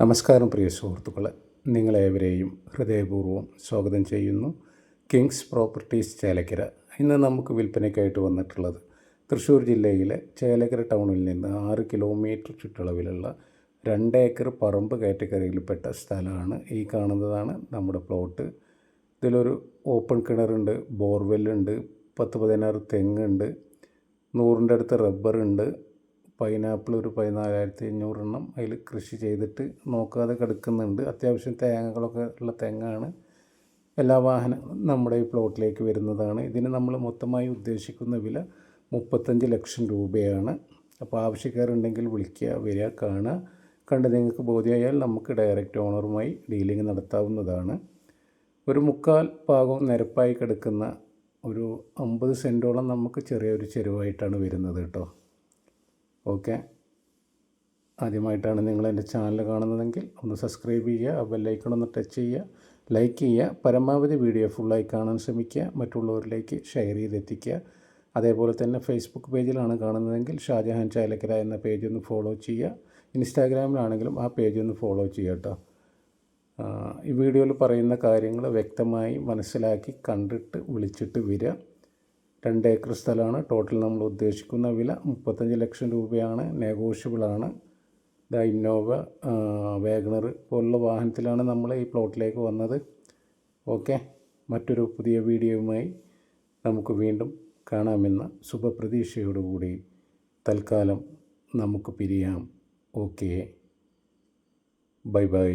നമസ്കാരം പ്രിയ സുഹൃത്തുക്കളെ. നിങ്ങളേവരെയും ഹൃദയപൂർവം സ്വാഗതം ചെയ്യുന്നു. Kings properties Chelakkara. ഇന്ന് നമുക്ക് വിൽപ്പനയ്ക്കായിട്ട് വന്നിട്ടുള്ളത് തൃശ്ശൂർ ജില്ലയിലെ ചേലക്കര ടൗണിൽ നിന്ന് ആറ് കിലോമീറ്റർ ചുറ്റളവിലുള്ള രണ്ട് ഏക്കർ പറമ്പ് കാറ്റഗറിയിൽപ്പെട്ട സ്ഥലമാണ് ഈ കാണുന്നതാണ് നമ്മുടെ പ്ലോട്ട്. ഇതിലൊരു ഓപ്പൺ കിണറുണ്ട് ബോർവെല്ലുണ്ട് പത്ത് പതിനാറ് തെങ്ങുണ്ട് നൂറിന്റെ അടുത്ത് റബ്ബറുണ്ട് പൈനാപ്പിൾ ഒരു പതിനാലായിരത്തി അഞ്ഞൂറെണ്ണം അതിൽ കൃഷി ചെയ്തിട്ട് നോക്കാതെ കിടക്കുന്നുണ്ട്. അത്യാവശ്യം തേങ്ങകളൊക്കെ ഉള്ള തെങ്ങാണ്. എല്ലാ വാഹനങ്ങളും നമ്മുടെ ഈ പ്ലോട്ടിലേക്ക് വരുന്നതാണ്. ഇതിന് നമ്മൾ മൊത്തമായി ഉദ്ദേശിക്കുന്ന വില മുപ്പത്തഞ്ച് ലക്ഷം രൂപയാണ്. അപ്പോൾ ആവശ്യക്കാരുണ്ടെങ്കിൽ വിളിക്കുക വരിക കാണുക. കണ്ട് നിങ്ങൾക്ക് ബോധ്യമായാൽ നമുക്ക് ഡയറക്റ്റ് ഓണറുമായി ഡീലിംഗ് നടത്താവുന്നതാണ്. ഒരു മുക്കാൽ ഭാഗം നിരപ്പായി കിടക്കുന്ന ഒരു അമ്പത് സെന്റോളം നമുക്ക് ചെറിയൊരു ചെരുവായിട്ടാണ് വരുന്നത് കേട്ടോ. ഓക്കെ. ആദ്യമായിട്ടാണ് നിങ്ങൾ എന്റെ ചാനൽ കാണുന്നതെങ്കിൽ ഒന്ന് സബ്സ്ക്രൈബ് ചെയ്യുക ആ ബെല്ലൈക്കൺ ഒന്ന് ടച്ച് ചെയ്യുക ലൈക്ക് ചെയ്യുക പരമാവധി വീഡിയോ ഫുള്ളായി കാണാൻ ശ്രമിക്കുക മറ്റുള്ളവരിലേക്ക് ഷെയർ ചെയ്തെത്തിക്കുക. അതേപോലെ തന്നെ ഫേസ്ബുക്ക് പേജിലാണ് കാണുന്നതെങ്കിൽ ഷാജഹാൻ ചായലക്കര എന്ന പേജ് ഒന്ന് ഫോളോ ചെയ്യുക. ഇൻസ്റ്റാഗ്രാമിലാണെങ്കിലും ആ പേജ് ഒന്ന് ഫോളോ ചെയ്യുക കേട്ടോ. ഈ വീഡിയോയിൽ പറയുന്ന കാര്യങ്ങൾ വ്യക്തമായി മനസ്സിലാക്കി കണ്ടിട്ട് വിളിച്ചിട്ട് വരിക. രണ്ട് ഏക്കർ സ്ഥലമാണ്. ടോട്ടൽ നമ്മൾ ഉദ്ദേശിക്കുന്ന വില മുപ്പത്തഞ്ച് ലക്ഷം രൂപയാണ്. നെഗോഷ്യബിളാണ് ദ ഇന്നോവ വേഗണർ പോലുള്ള വാഹനത്തിലാണ് നമ്മൾ ഈ പ്ലോട്ടിലേക്ക് വന്നത്. ഓക്കെ മറ്റൊരു പുതിയ വീഡിയോയുമായി നമുക്ക് വീണ്ടും കാണാമെന്ന ശുഭപ്രതീക്ഷയോടുകൂടി തൽക്കാലം നമുക്ക് പിരിയാം. Okay bye bye